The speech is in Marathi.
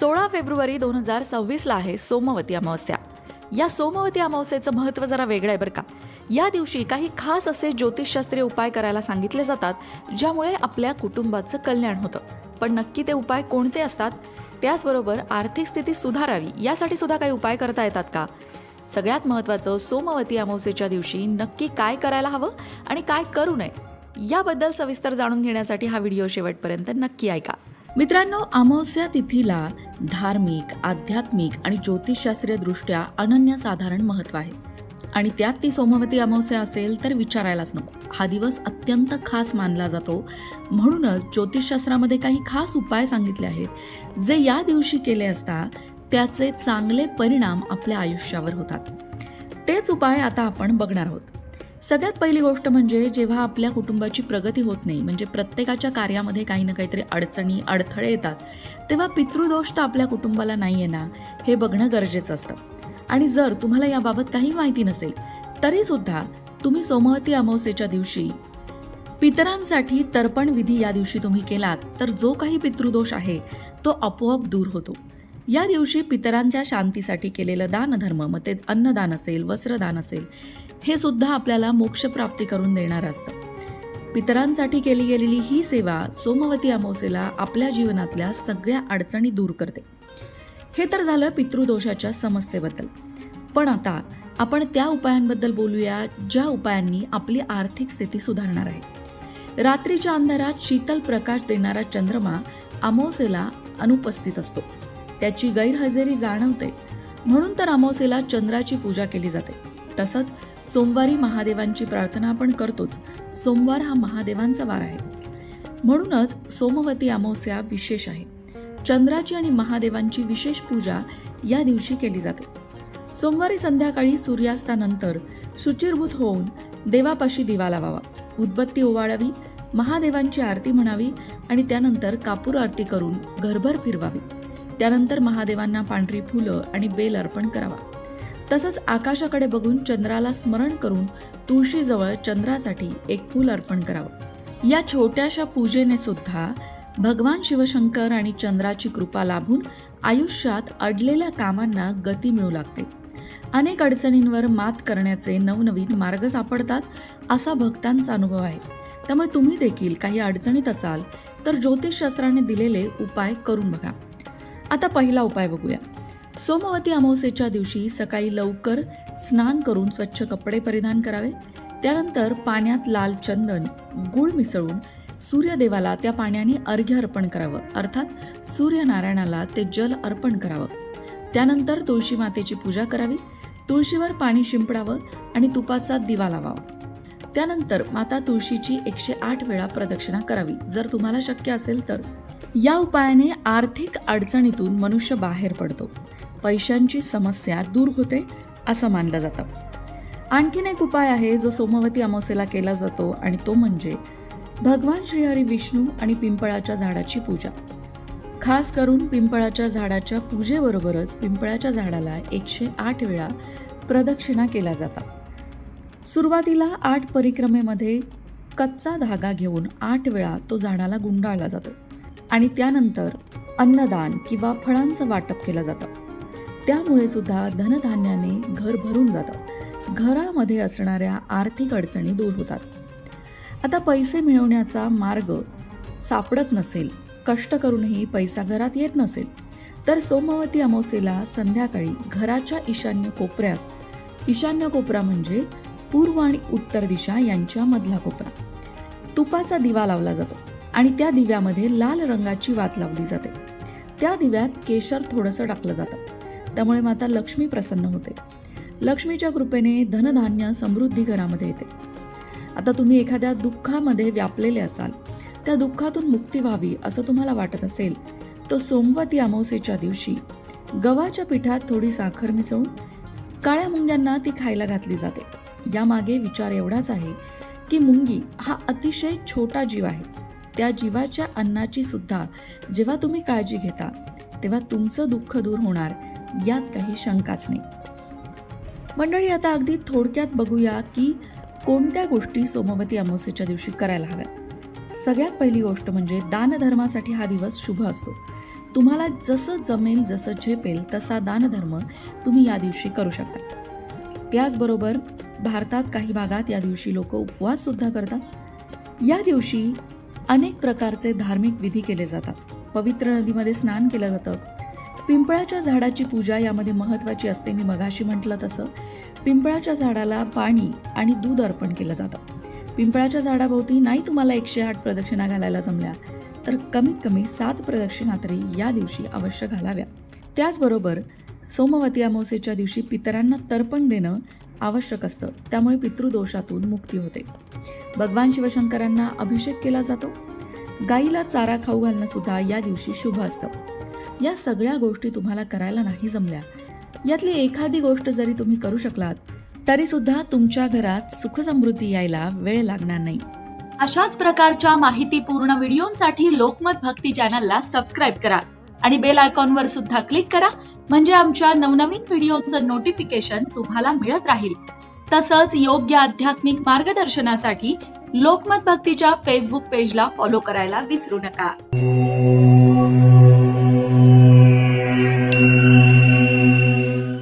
सोळा फेब्रुवारी दोन हजार सव्वीसला आहे सोमवती अमावस्या. या सोमवती अमावस्येचं महत्त्व जरा वेगळं आहे बरं का. या दिवशी काही खास असे ज्योतिषशास्त्रीय उपाय करायला सांगितले जातात ज्यामुळे आपल्या कुटुंबाचं कल्याण होतं. पण नक्की ते उपाय कोणते असतात? त्याचबरोबर आर्थिक स्थिती सुधारावी यासाठी सुद्धा काही उपाय करता येतात का? सगळ्यात महत्त्वाचं सोमवती अमावस्येच्या दिवशी नक्की काय करायला हवं आणि काय करू नये? याबद्दल सविस्तर जाणून घेण्यासाठी हा व्हिडिओ शेवटपर्यंत नक्की ऐका. मित्रांनो अमावस्या तिथीला धार्मिक आध्यात्मिक आणि ज्योतिषशास्त्रीय दृष्ट्या अनन्यसाधारण महत्त्व आहे. आणि त्यात ती सोमवती अमावस्या असेल तर विचारायलाच नको. हा दिवस अत्यंत खास मानला जातो. म्हणूनच ज्योतिषशास्त्रामध्ये काही खास उपाय सांगितले आहेत जे या दिवशी केले असता त्याचे चांगले परिणाम आपल्या आयुष्यावर होतात. तेच उपाय आता आपण बघणार आहोत. सगळ्यात पहिली गोष्ट म्हणजे जेव्हा आपल्या कुटुंबाची प्रगती होत नाही म्हणजे प्रत्येकाच्या कार्यामध्ये काही ना काहीतरी अडचणी अडथळे येतात तेव्हा पितृदोष तर आपल्या कुटुंबाला नाही आहे ना हे बघणं गरजेचं असतं. आणि जर तुम्हाला याबाबत काही माहिती नसेल तरी सुद्धा तुम्ही सोमवती अमावस्येच्या दिवशी पितरांसाठी तर्पण विधी या दिवशी तुम्ही केलात तर जो काही पितृदोष आहे तो आपोआप दूर होतो. या दिवशी पितरांच्या शांतीसाठी केलेलं दानधर्म मग ते अन्नदान असेल वस्त्रदान असेल हे सुद्धा आपल्याला मोक्षप्राप्ती करून देणारं असतं. पितरांसाठी केली गेलेली ही सेवा सोमवती अमावस्येला आपल्या जीवनातल्या सगळ्या अडचणी दूर करते. हे तर झालं पितृदोषाच्या समस्येबद्दल. पण आता आपण त्या उपायांबद्दल बोलूया ज्या उपायांनी आपली आर्थिक स्थिती सुधारणार आहे. रात्रीच्या अंधारात शीतल प्रकाश देणारा चंद्रमा अमावस्येला अनुपस्थित असतो. त्याची गैरहजेरी जाणवते. म्हणून तर अमावस्येला चंद्राची पूजा केली जाते. तसंच सोमवारी महादेवांची प्रार्थना आपण करतोच. सोमवार हा महादेवांचा वार आहे. म्हणूनच सोमवती अमावस्या विशेष आहे. चंद्राची आणि महादेवांची विशेष पूजा या दिवशी केली जाते. सोमवारी संध्याकाळी सूर्यास्तानंतर शुचिरभूत होऊन देवापाशी दिवा लावावा. उदबत्ती ओवाळावी महादेवांची आरती म्हणावी आणि त्यानंतर कापूर आरती करून घरभर फिरवावी. त्यानंतर महादेवांना पांढरी फुलं आणि बेल अर्पण करावा. तसंच आकाशाकडे बघून चंद्राला स्मरण करून तुळशीजवळ चंद्रासाठी एक फूल अर्पण करावं. या छोट्याशा पूजेने सुद्धा भगवान शिवशंकर आणि चंद्राची कृपा लाभून आयुष्यात अडलेल्या कामांना गती मिळू लागते. अनेक अडचणींवर मात करण्याचे नवनवीन मार्ग सापडतात असा भक्तांचा अनुभव आहे. त्यामुळे तुम्ही देखील काही अडचणीत असाल तर ज्योतिषशास्त्राने दिलेले उपाय करून बघा. आता पहिला उपाय बघूया. सोमवती अमावस्येच्या दिवशी सकाळी लवकर स्नान करून स्वच्छ कपडे परिधान करावे. त्यानंतर पाण्यात लाल चंदन गुळ मिसळून सूर्यदेवाला त्या पाण्याने अर्घ्य अर्पण करावं. अर्थात सूर्यनारायणाला ते जल अर्पण करावं. त्यानंतर तुळशी मातेची पूजा करावी. तुळशीवर पाणी शिंपडावं आणि तुपाचा दिवा लावावा. त्यानंतर माता तुळशीची एकशे आठ वेळा प्रदक्षिणा करावी. जर तुम्हाला शक्य असेल तर. या उपायाने आर्थिक अडचणीतून मनुष्य बाहेर पडतो. पैशांची समस्या दूर होते असं मानलं जातं. आणखीन एक उपाय आहे जो सोमवती अमावस्येला केला जातो आणि तो म्हणजे भगवान श्रीहरी विष्णू आणि पिंपळाच्या झाडाची पूजा. खास करून पिंपळाच्या झाडाच्या पूजेबरोबरच पिंपळाच्या झाडाला एकशे आठ वेळा प्रदक्षिणा केल्या जातात. सुरुवातीला आठ परिक्रमेमध्ये कच्चा धागा घेऊन आठ वेळा तो झाडाला गुंडाळला जातो. आणि त्यानंतर अन्नदान किंवा फळांचं वाटप केलं जातं. त्यामुळे सुद्धा धनधान्याने घर भरून जातात घरामध्ये असणाऱ्या आर्थिक अडचणी दूर होतात. आता पैसे मिळवण्याचा मार्ग सापडत नसेल कष्ट करूनही पैसा घरात येत नसेल तर सोमवती अमावस्येला संध्याकाळी घराच्या ईशान्य कोपऱ्यात ईशान्य कोपरा म्हणजे पूर्व आणि उत्तर दिशा यांच्या मधला कोपरा. तुपाचा दिवा लावला जातो आणि त्या दिव्यामध्ये लाल रंगाची वात लावली जाते. त्या दिव्यात केशर थोडंसं टाकलं जातं. त्यामुळे माता लक्ष्मी प्रसन्न होते. लक्ष्मीच्या कृपेने धनधान्य समृद्धी घरामध्ये येते. आता तुम्ही एखाद्या दुःखामध्ये व्यापलेले असाल त्या दुःखातून मुक्ती व्हावी असं तुम्हाला वाटत असेल तर सोमवती अमावस्येच्या दिवशी गव्हाच्या पिठात थोडी साखर मिसळून काळ्या मुंग्यांना ती खायला घातली जाते. यामागे विचार एवढाच आहे की मुंगी हा अतिशय छोटा जीव आहे. त्या जीवाच्या अन्नाची सुद्धा जेव्हा तुम्ही काळजी घेता तेव्हा तुमचं दुःख दूर होणार यात काही शंकाच नाही. मंडळी आता अगदी थोडक्यात बघूया की कोणत्या गोष्टी सोमवती अमावस्येच्या दिवशी करायला हव्या सगळ्यात पहिली गोष्ट म्हणजे दानधर्मासाठी हा दिवस शुभ असतो. तुम्हाला जसं जमेल जसं झेपेल तसा दानधर्म तुम्ही या दिवशी करू शकता. त्याचबरोबर भारतात काही भागात या दिवशी लोक उपवास सुद्धा करतात. या दिवशी अनेक प्रकारचे धार्मिक विधी केले जातात. पवित्र नदीमध्ये स्नान केलं जातं. पिंपळाच्या झाडाची पूजा यामध्ये महत्त्वाची असते मी मगाशी म्हटलं तसं. पिंपळाच्या झाडाला पाणी आणि दूध अर्पण केलं जातं. पिंपळाच्या झाडाभोवती नाही तुम्हाला एकशे आठ प्रदक्षिणा घालायला जमल्या तर कमीत कमी सात प्रदक्षिणा तरी या दिवशी अवश्य घालाव्या. त्याचबरोबर सोमवती अमावस्येच्या दिवशी पितरांना तर्पण देणं आवश्यक असतं त्यामुळे पितृदोषातून मुक्ती होते. भगवान शिवशंकरांना अभिषेक केला जातो. गाईला चारा खाऊ घालणं सुद्धा या दिवशी शुभ असतं. या सगळ्या गोष्टी तुम्हाला करायला नाही जमल्या. यातली एखादी गोष्ट जरी तुम्ही करू शकलात तरी सुद्धा तुमच्या घरात सुखसमृद्धी यायला वेळ लागणार नाही. अशाच प्रकारच्या माहितीपूर्ण व्हिडिओंसाठी लोकमत भक्ती चॅनलला सबस्क्राईब करा आणि बेल आयकॉनवर सुद्धा क्लिक करा म्हणजे आमच्या नवनवीन व्हिडिओचं नोटिफिकेशन तुम्हाला मिळत राहील. तसंच योग्य आध्यात्मिक मार्गदर्शनासाठी लोकमत भक्तीच्या फेसबुक पेजला फॉलो करायला विसरू नका.